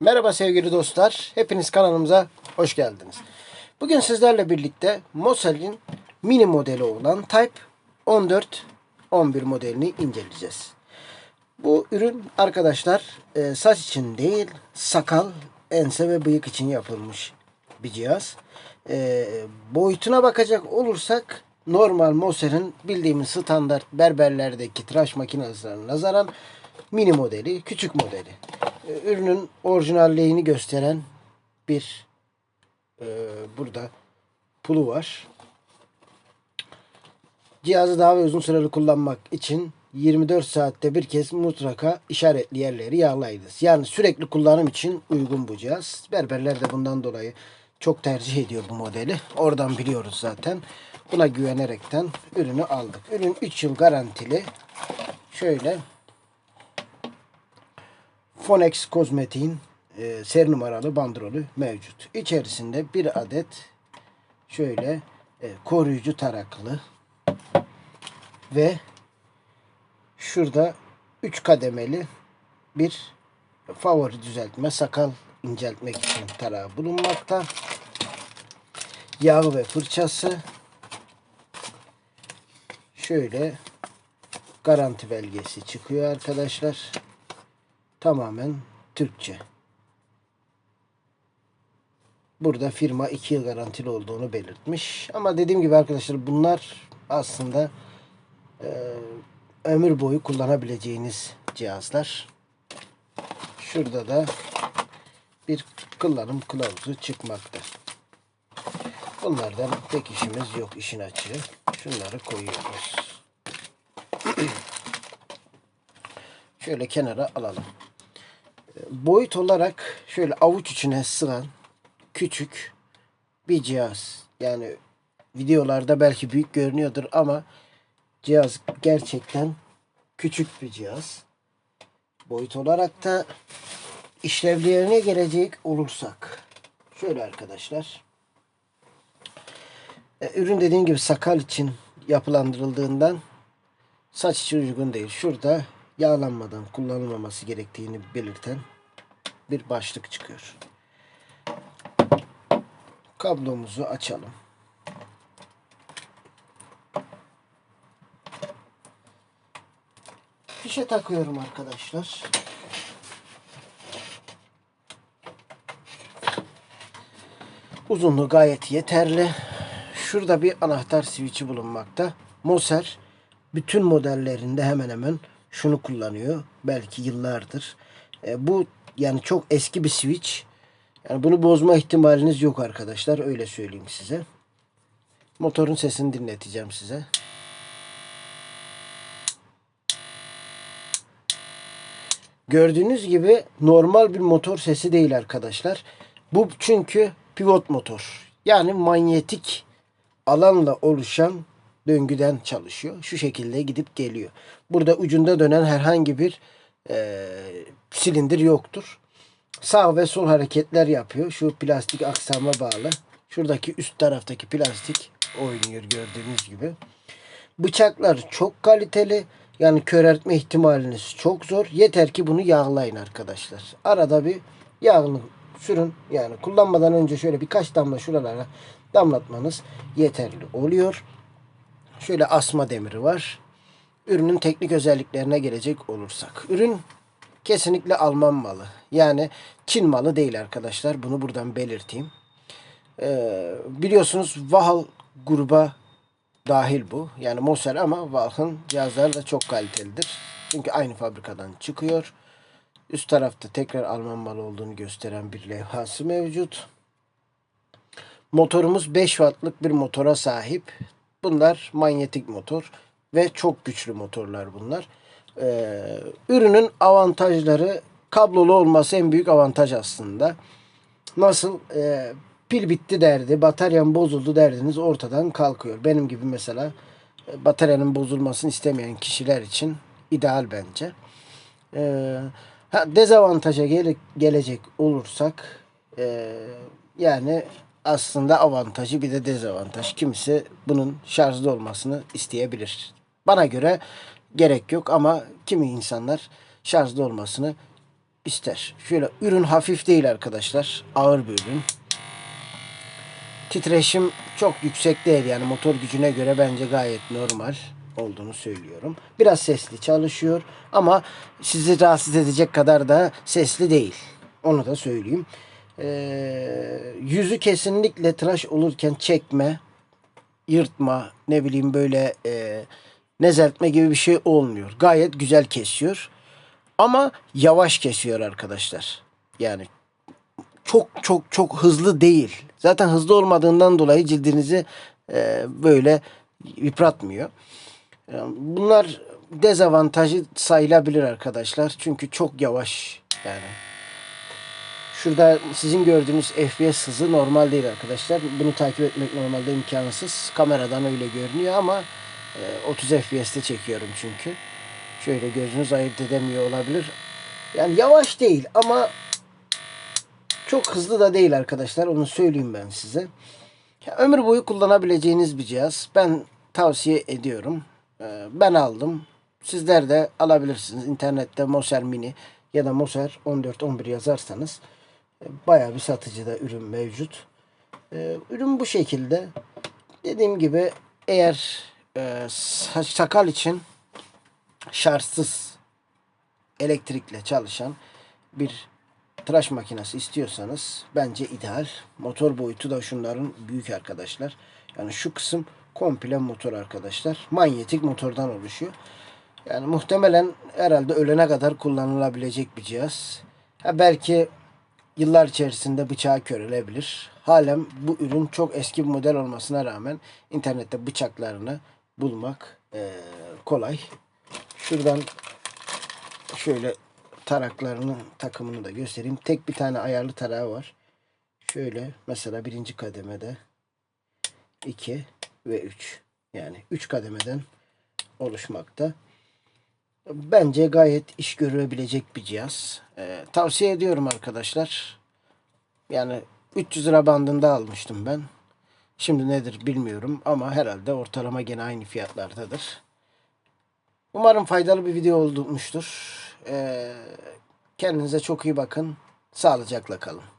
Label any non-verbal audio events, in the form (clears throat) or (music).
Merhaba sevgili dostlar. Hepiniz kanalımıza hoş geldiniz. Bugün sizlerle birlikte Mosel'in mini modeli olan Type 14 11 modelini inceleyeceğiz. Bu ürün arkadaşlar e, saç için değil sakal, ense ve bıyık için yapılmış bir cihaz. E, boyutuna bakacak olursak normal Moser'in bildiğimiz standart berberlerdeki tıraş makinesine nazaran mini modeli, küçük modeli. E, ürünün orijinalliğini gösteren bir e, burada pulu var. Cihazı daha uzun süreli kullanmak için 24 saatte bir kez mutlaka işaretli yerleri yağlayınız. Yani sürekli kullanım için uygun bu cihaz. Berberler de bundan dolayı çok tercih ediyor bu modeli. Oradan biliyoruz zaten. Buna güvenerekten ürünü aldık. Ürün 3 yıl garantili. Şöyle Fonex Kozmetik'in e, seri numaralı bandrolü mevcut. İçerisinde bir adet şöyle e, koruyucu taraklı ve şurada 3 kademeli bir favori düzeltme sakal inceltmek için tarağı bulunmakta. Yağı ve fırçası şöyle garanti belgesi çıkıyor arkadaşlar. Tamamen Türkçe. Burada firma 2 yıl garantili olduğunu belirtmiş. Ama dediğim gibi arkadaşlar bunlar aslında e, ömür boyu kullanabileceğiniz cihazlar. Şurada da bir kullanım kılavuzu çıkmakta. Bunlardan pek işimiz yok işin açığı. Şunları koyuyoruz. (clears throat) Şöyle kenara alalım. Boyut olarak şöyle avuç içine sığan küçük bir cihaz. Yani videolarda belki büyük görünüyordur ama cihaz gerçekten küçük bir cihaz. Boyut olarak da işlevlerine gelecek olursak şöyle arkadaşlar. E, ürün dediğim gibi sakal için yapılandırıldığından saç için uygun değil. Şurada yağlanmadan kullanılmaması gerektiğini belirten bir başlık çıkıyor. Kablomuzu açalım. Fişe takıyorum arkadaşlar. Uzunluğu gayet yeterli. Şurada bir anahtar switch'i bulunmakta. Moser bütün modellerinde hemen hemen şunu kullanıyor. Belki yıllardır. E, bu yani çok eski bir switch. Yani bunu bozma ihtimaliniz yok arkadaşlar. Öyle söyleyeyim size. Motorun sesini dinleteceğim size. Gördüğünüz gibi normal bir motor sesi değil arkadaşlar. Bu çünkü pivot motor. Yani manyetik alanla oluşan döngüden çalışıyor. Şu şekilde gidip geliyor. Burada ucunda dönen herhangi bir e, silindir yoktur. Sağ ve sol hareketler yapıyor. Şu plastik aksama bağlı. Şuradaki üst taraftaki plastik oynuyor gördüğünüz gibi. Bıçaklar çok kaliteli. Yani köreltme ihtimaliniz çok zor. Yeter ki bunu yağlayın arkadaşlar. Arada bir yağını sürün. Yani kullanmadan önce şöyle birkaç damla şuralara damlatmanız yeterli oluyor. Şöyle asma demiri var. Ürünün teknik özelliklerine gelecek olursak. Ürün kesinlikle Alman malı. Yani Çin malı değil arkadaşlar. Bunu buradan belirteyim. Ee, biliyorsunuz Vahal gruba dahil bu. Yani Moser ama Valh'ın cihazları da çok kalitelidir. Çünkü aynı fabrikadan çıkıyor. Üst tarafta tekrar Alman malı olduğunu gösteren bir levhası mevcut. Motorumuz 5 wattlık bir motora sahip. Bunlar manyetik motor ve çok güçlü motorlar bunlar. Ee, ürünün avantajları kablolu olması en büyük avantaj aslında. Nasıl e, pil bitti derdi, bataryam bozuldu derdiniz ortadan kalkıyor. Benim gibi mesela e, bataryanın bozulmasını istemeyen kişiler için ideal bence. Ee, ha, dezavantaja gele, gelecek olursak e, yani aslında avantajı bir de dezavantaj. Kimisi bunun şarjlı olmasını isteyebilir. Bana göre gerek yok ama kimi insanlar şarjlı olmasını ister. Şöyle ürün hafif değil arkadaşlar. Ağır bir ürün. Titreşim çok yüksek değil yani motor gücüne göre bence gayet normal olduğunu söylüyorum. Biraz sesli çalışıyor ama sizi rahatsız edecek kadar da sesli değil. Onu da söyleyeyim. Ee, yüzü kesinlikle tıraş olurken çekme, yırtma, ne bileyim böyle e, nezeltme gibi bir şey olmuyor. Gayet güzel kesiyor. Ama yavaş kesiyor arkadaşlar. Yani çok çok çok hızlı değil. Zaten hızlı olmadığından dolayı cildinizi e, böyle yıpratmıyor. E, Bunlar dezavantajı sayılabilir arkadaşlar. Çünkü çok yavaş yani. Şurada sizin gördüğünüz FPS hızı normal değil arkadaşlar. Bunu takip etmek normalde imkansız. Kameradan öyle görünüyor ama e, 30 FPS'te çekiyorum çünkü. Şöyle gözünüz ayırt edemiyor olabilir. Yani yavaş değil ama çok hızlı da değil arkadaşlar. Onu söyleyeyim ben size. Ya, ömür boyu kullanabileceğiniz bir cihaz. Ben tavsiye ediyorum. Ee, ben aldım. Sizler de alabilirsiniz. İnternette Moser Mini ya da Moser 1411 yazarsanız bayağı bir satıcıda ürün mevcut. Ee, ürün bu şekilde. Dediğim gibi eğer e, sa- sakal için şarjsız elektrikle çalışan bir tıraş makinesi istiyorsanız bence ideal. Motor boyutu da şunların büyük arkadaşlar. Yani şu kısım komple motor arkadaşlar. Manyetik motordan oluşuyor. Yani muhtemelen herhalde ölene kadar kullanılabilecek bir cihaz. Ha belki yıllar içerisinde bıçağı körülebilir. Halen bu ürün çok eski bir model olmasına rağmen internette bıçaklarını bulmak eee, kolay. Şuradan şöyle taraklarının takımını da göstereyim. Tek bir tane ayarlı tarağı var. Şöyle mesela birinci kademede 2 ve 3 yani 3 kademeden oluşmakta. Bence gayet iş görebilecek bir cihaz. Ee, tavsiye ediyorum arkadaşlar. Yani 300 lira bandında almıştım ben. Şimdi nedir bilmiyorum ama herhalde ortalama gene aynı fiyatlardadır. Umarım faydalı bir video olmuştur. Ee, kendinize çok iyi bakın. Sağlıcakla kalın.